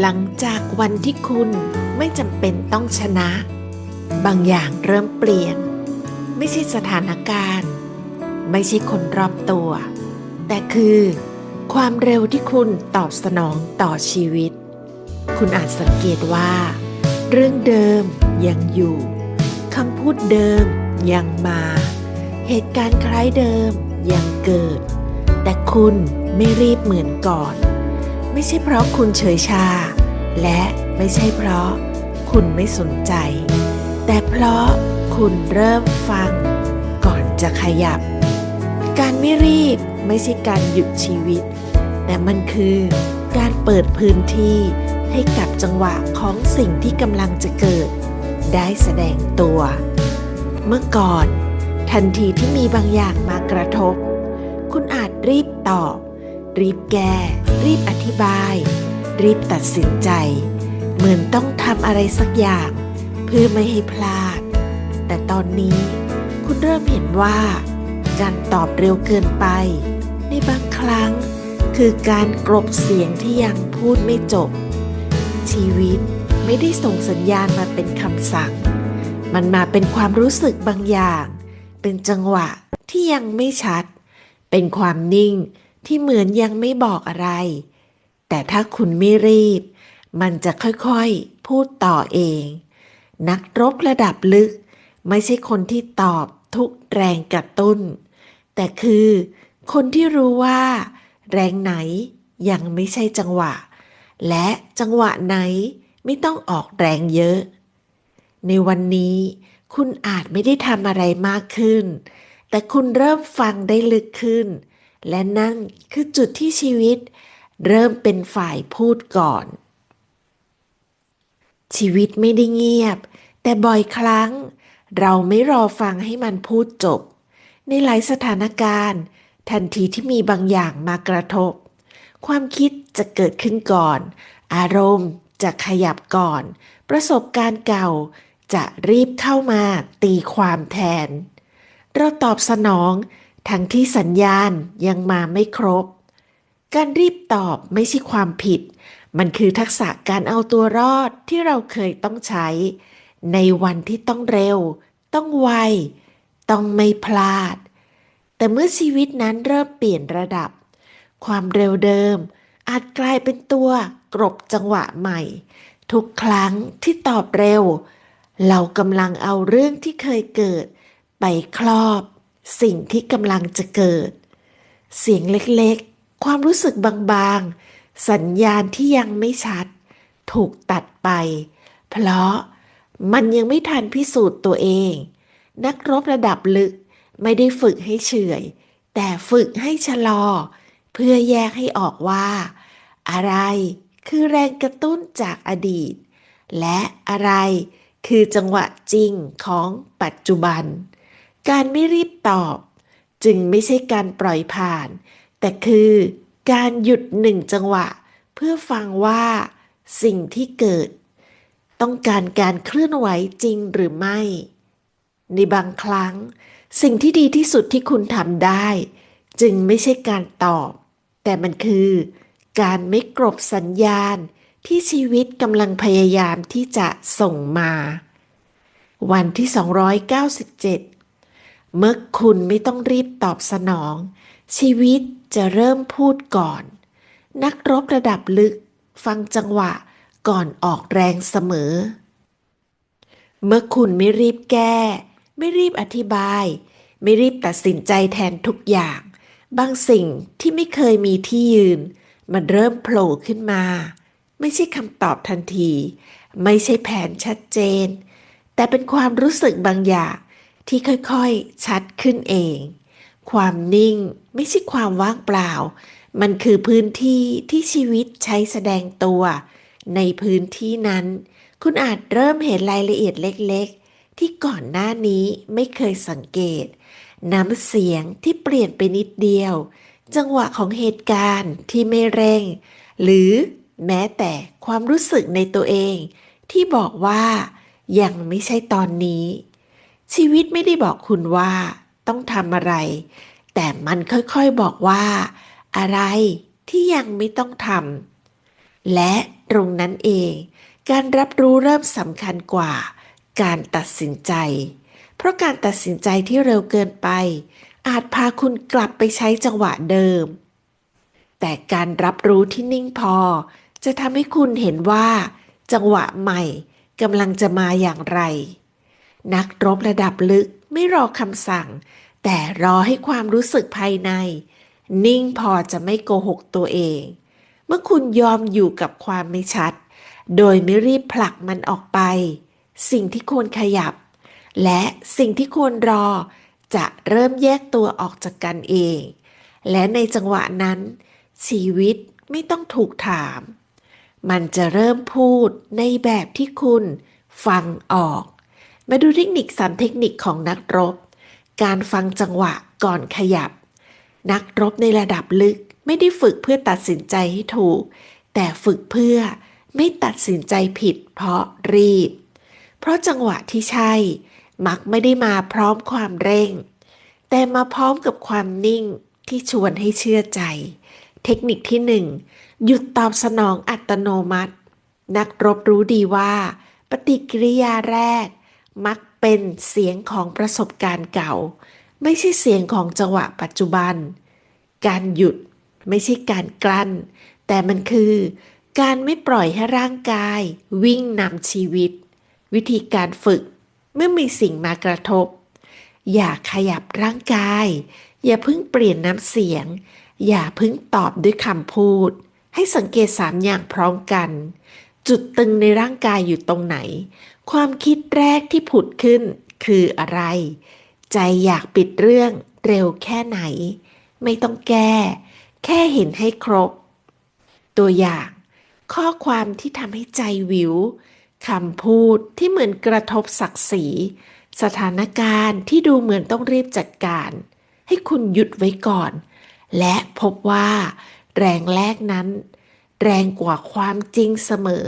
หลังจากวันที่คุณไม่จำเป็นต้องชนะ บางอย่างเริ่มเปลี่ยน ไม่ใช่สถานการณ์ ไม่ใช่คนรอบตัว แต่คือ ความเร็วที่คุณตอบสนองต่อชีวิต คุณอาจสังเกตว่า เรื่องเดิมยังอยู่คำพูดเดิมยังมา เหตุการณ์คล้ายเดิมยังเกิด แต่คุณไม่รีบเหมือนก่อน ไม่ใช่เพราะคุณเฉยชา และไม่ใช่เพราะคุณไม่สนใจ แต่เพราะคุณเริ่มฟังก่อนจะขยับ การไม่รีบไม่ใช่การหยุดชีวิต แต่มันคือการเปิดพื้นที่ให้กับจังหวะของสิ่งที่กำลังจะเกิด ได้แสดงตัว เมื่อก่อน ทันทีที่มีบางอย่างมากระทบ คุณอาจรีบตอบ รีบแก้ รีบอธิบาย รีบตัดสินใจ เหมือนต้องทำอะไรสักอย่าง เพื่อไม่ให้พลาด แต่ตอนนี้คุณเริ่มเห็นว่า การตอบเร็วเกินไป ในบางครั้ง คือการกลบเสียงที่ยังพูดไม่จบ ชีวิตไม่ได้ส่งสัญญาณมาเป็นคำสั่ง มันมาเป็นความรู้สึกบางอย่าง เป็นจังหวะที่ยังไม่ชัด เป็นความนิ่ง ที่เหมือนยังไม่บอกอะไร แต่ถ้าคุณไม่รีบ มันจะค่อยๆพูดต่อเอง นักรบระดับลึก ไม่ใช่คนที่ตอบทุกแรงกระตุ้น แต่คือคนที่รู้ว่า แรงไหนยังไม่ใช่จังหวะ และจังหวะไหนไม่ต้องออกแรงเยอะ ในวันนี้คุณอาจไม่ได้ทำอะไรมากขึ้น แต่คุณเริ่มฟังได้ลึกขึ้น และนั่นคือจุดที่ชีวิต เริ่มเป็นฝ่ายพูดก่อน ชีวิตไม่ได้เงียบ แต่บ่อยครั้ง เราไม่รอฟังให้มันพูดจบ ในหลายสถานการณ์ ทันทีที่มีบางอย่างมากระทบ ความคิดจะเกิดขึ้นก่อน อารมณ์จะขยับก่อน ประสบการณ์เก่าจะรีบเข้ามาตีความแทน เราตอบสนอง ทั้งที่สัญญาณยังมาไม่ครบ การรีบตอบไม่ใช่ความผิด มันคือทักษะการเอาตัวรอดที่เราเคยต้องใช้ ในวันที่ต้องเร็ว ต้องไว ต้องไม่พลาด แต่เมื่อชีวิตนั้นเริ่มเปลี่ยนระดับ ความเร็วเดิม อาจกลายเป็นตัวกรบจังหวะใหม่ ทุกครั้งที่ตอบเร็ว เรากำลังเอาเรื่องที่เคยเกิด ไปครอบ สิ่งที่กำลังจะเกิด เสียงเล็กๆ ความรู้สึกบางๆ สัญญาณที่ยังไม่ชัด ถูกตัดไป เพราะมันยังไม่ทันพิสูจน์ตัวเอง นักรบระดับลึกไม่ได้ฝึกให้เฉอยแต่ฝึกให้ชะลอ เพื่อแยกให้ออกว่า อะไรคือแรงกระตุ้นจากอดีต และอะไรคือจังหวะจริงของปัจจุบัน การไม่รีบตอบ จึงไม่ใช่การปล่อยผ่าน แต่คือการหยุดหนึ่งจังหวะ เพื่อฟังว่า สิ่งที่เกิด ต้องการการเคลื่อนไหวจริงหรือไม่ ในบางครั้ง สิ่งที่ดีที่สุดที่คุณทำได้ จึงไม่ใช่การตอบ แต่มันคือ การไม่กรบสัญญาณที่ชีวิตกำลังพยายามที่จะส่งมา วันที่ 297 เมื่อคุณไม่ต้องรีบตอบสนอง ชีวิตจะเริ่มพูดก่อน นักรบระดับลึก ฟังจังหวะก่อนออกแรงเสมอ เมื่อคุณไม่รีบแก้ ไม่รีบอธิบาย ไม่รีบตัดสินใจแทนทุกอย่าง บางสิ่งที่ไม่เคยมีที่ยืน มันเริ่มโผล่ขึ้นมา ไม่ใช่คำตอบทันที ไม่ใช่แผนชัดเจน แต่เป็นความรู้สึกบางอย่าง ที่ค่อยๆ ชัดขึ้นเอง ความนิ่งไม่ใช่ความว่างเปล่า มันคือพื้นที่ที่ชีวิตใช้แสดงตัว ในพื้นที่นั้น คุณอาจเริ่มเห็นรายละเอียดเล็กๆ ที่ก่อนหน้านี้ไม่เคยสังเกต น้ำเสียงที่เปลี่ยนไปนิดเดียว จังหวะของเหตุการณ์ที่ไม่เร่ง หรือแม้แต่ความรู้สึกในตัวเอง ที่บอกว่ายังไม่ใช่ตอนนี้ ชีวิตไม่ได้บอกคุณว่า ต้องทำอะไร แต่มันค่อยๆบอกว่า อะไรที่ยังไม่ต้องทำและตรงนั้นเอง การรับรู้เริ่มสำคัญกว่า การตัดสินใจ เพราะการตัดสินใจที่เร็วเกินไป อาจพาคุณกลับไปใช้จังหวะเดิม แต่การรับรู้ที่นิ่งพอ จะทำให้คุณเห็นว่า จังหวะใหม่กำลังจะมาอย่างไร นักรบระดับลึกไม่รอคำสั่ง แต่รอให้ความรู้สึกภายใน นิ่งพอจะไม่โกหกตัวเอง เมื่อคุณยอมอยู่กับความไม่ชัด โดยไม่รีบผลักมันออกไป สิ่งที่ควรขยับ และสิ่งที่ควรรอ จะเริ่มแยกตัวออกจากกันเอง และในจังหวะนั้น ชีวิตไม่ต้องถูกถาม มันจะเริ่มพูดในแบบที่คุณฟังออก มาดูเทคนิคสามเทคนิคของนักรบ การฟังจังหวะก่อนขยับ นักรบในระดับลึกไม่ได้ฝึกเพื่อตัดสินใจให้ถูก แต่ฝึกเพื่อไม่ตัดสินใจผิดเพราะรีบ เพราะจังหวะที่ใช่ มักไม่ได้มาพร้อมความเร่ง แต่มาพร้อมกับความนิ่งที่ชวนให้เชื่อใจ เทคนิคที่หนึ่งหยุดตอบสนองอัตโนมัติ นักรบรู้ดีว่า ปฏิกิริยาแรก มักเป็นเสียงของประสบการณ์เก่า ไม่ใช่เสียงของจังหวะปัจจุบัน การหยุดไม่ใช่การกลั้น แต่มันคือ การไม่ปล่อยให้ร่างกาย วิ่งนำชีวิต วิธีการฝึกเมื่อมีสิ่งมากระทบ อย่าขยับร่างกาย อย่าเพิ่งเปลี่ยนน้ำเสียง อย่าเพิ่งตอบด้วยคำพูด ให้สังเกตสามอย่างพร้อมกัน จุดตึงในร่างกายอยู่ตรงไหน ความคิดแรกที่ผุดขึ้นคืออะไร ใจอยากปิดเรื่องเร็วแค่ไหน ไม่ต้องแก้ แค่เห็นให้ครบ ตัวอย่าง ข้อความที่ทำให้ใจวิวคำพูดที่เหมือนกระทบศักดิ์ศรี สถานการณ์ที่ดูเหมือนต้องรีบจัดการ ให้คุณหยุดไว้ก่อน และพบว่า แรงแรกนั้น แรงกว่าความจริงเสมอ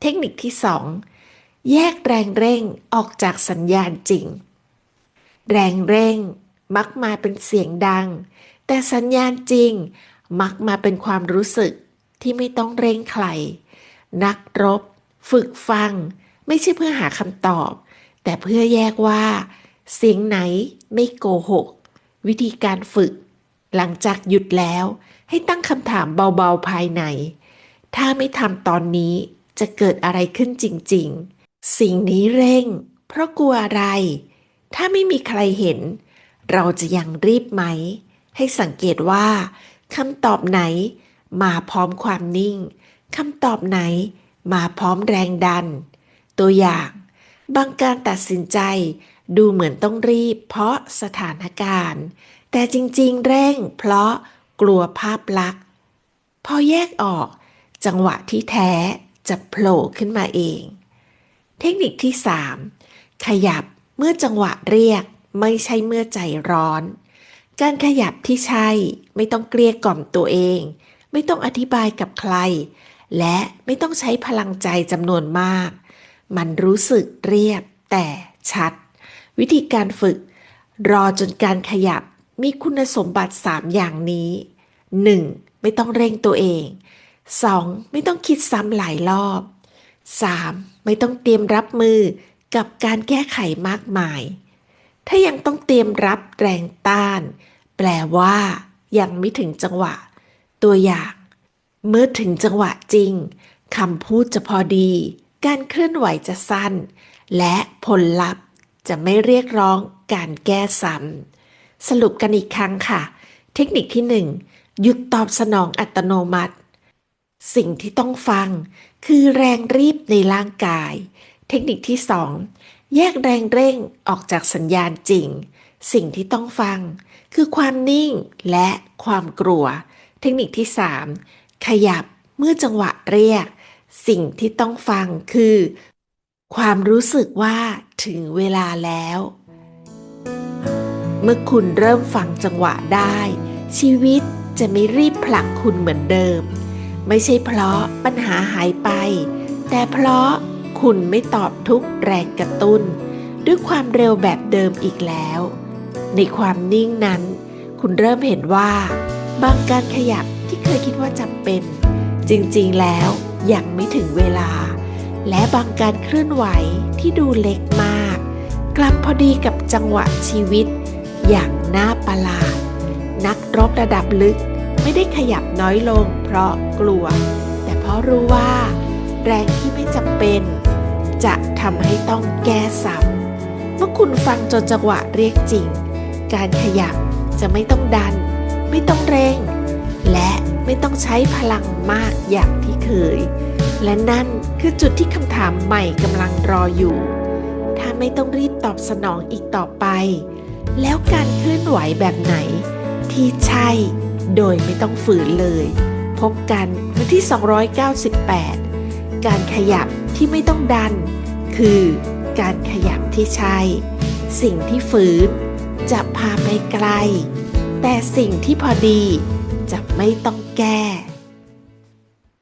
เทคนิคที่สอง แยกแรงเร่งออกจากสัญญาณจริง แรงเร่งมักมาเป็นเสียงดัง แต่สัญญาณจริงมักมาเป็นความรู้สึกที่ไม่ต้องเร่งใคร นักรบ ฝึกฟัง ไม่ใช่เพื่อหาคำตอบ แต่เพื่อแยกว่า เสียงไหนไม่โกหก วิธีการฝึก หลังจากหยุดแล้วให้ตั้งคำถามเบาๆภายใน ถ้าไม่ทำตอนนี้จะเกิดอะไรขึ้นจริง ๆ สิ่งนี้เร่ง เพราะกลัวอะไร ถ้าไม่มีใครเห็น เราจะยังรีบไหม ให้สังเกตว่าคำตอบไหน มาพร้อมความนิ่งคำตอบไหน มาพร้อมแรงดัน ตัวอย่าง บางการตัดสินใจ ดูเหมือนต้องรีบ เพราะสถานการณ์ แต่จริงๆ เร่ง เพราะกลัวภาพลักษณ์พอแยกออก จังหวะที่แท้จะโผล่ขึ้นมาเอง เทคนิคที่ 3 ขยับเมื่อจังหวะเรียก ไม่ใช่เมื่อใจร้อน การขยับที่ใช่ ไม่ต้องเกลี้ยกล่อมตัวเอง ไม่ต้องอธิบายกับใคร และไม่ต้องใช้พลังใจจำนวนมาก มันรู้สึกเรียบแต่ชัด วิธีการฝึก รอจนการขยับมีคุณสมบัติ 3 อย่างนี้ 1. ไม่ต้องเร่งตัวเอง 2. ไม่ต้องคิดซ้ำหลายรอบ 3. ไม่ต้องเตรียมรับมือกับการแก้ไขมากมาย ถ้ายังต้องเตรียมรับแรงต้าน แปลว่า ยังไม่ถึงจังหวะ ตัวอย่าง เมื่อถึงจังหวะจริงคำพูดจะพอดี การเคลื่อนไหวจะสั้น และผลลัพธ์จะไม่เรียกร้องการแก้ซ้ำสรุปกันอีกครั้งค่ะ เทคนิคที่หนึ่งหยุดตอบสนองอัตโนมัติ สิ่งที่ต้องฟังคือแรงรีบในร่างกาย เทคนิคที่สองแยกแรงเร่งออกจากสัญญาณจริง สิ่งที่ต้องฟัง คือความนิ่งและความกลัว เทคนิคที่สามขยับเมื่อจังหวะเรียก สิ่งที่ต้องฟังคือ ความรู้สึกว่าถึงเวลาแล้ว เมื่อคุณเริ่มฟังจังหวะได้ ชีวิตจะไม่รีบผลักคุณเหมือนเดิม ไม่ใช่เพราะปัญหาหายไป แต่เพราะคุณไม่ตอบทุกแรงกระตุ้น ด้วยความเร็วแบบเดิมอีกแล้ว ในความนิ่งนั้น คุณเริ่มเห็นว่า บางการขยับที่เคยคิดว่าจำเป็น จริงๆแล้วยังไม่ถึงเวลา และบางการเคลื่อนไหวที่ดูเล็กมาก กลับพอดีกับจังหวะชีวิต อย่างน่าประหลาด นักรบระดับลึก ไม่ได้ขยับน้อยลงเพราะกลัว แต่เพราะรู้ว่า แรงที่ไม่จำเป็น จะทำให้ต้องแก้ซ้ำเมื่อคุณฟังจนจังหวะเรียกจริง การขยับจะไม่ต้องดัน ไม่ต้องเร่ง และไม่ต้องใช้พลังมากอย่างที่เคย และนั่นคือจุดที่คำถามใหม่กำลังรออยู่ ถ้าไม่ต้องรีบตอบสนองอีกต่อไป แล้วการเคลื่อนไหวแบบไหน ที่ใช่ โดยไม่ต้องฝืนเลย พบกันวันที่ 298 การขยับที่ไม่ต้องดัน คือการขยับที่ใช่ สิ่งที่ฝืนจะพาไปไกล แต่สิ่งที่พอดีจะไม่ต้องแก้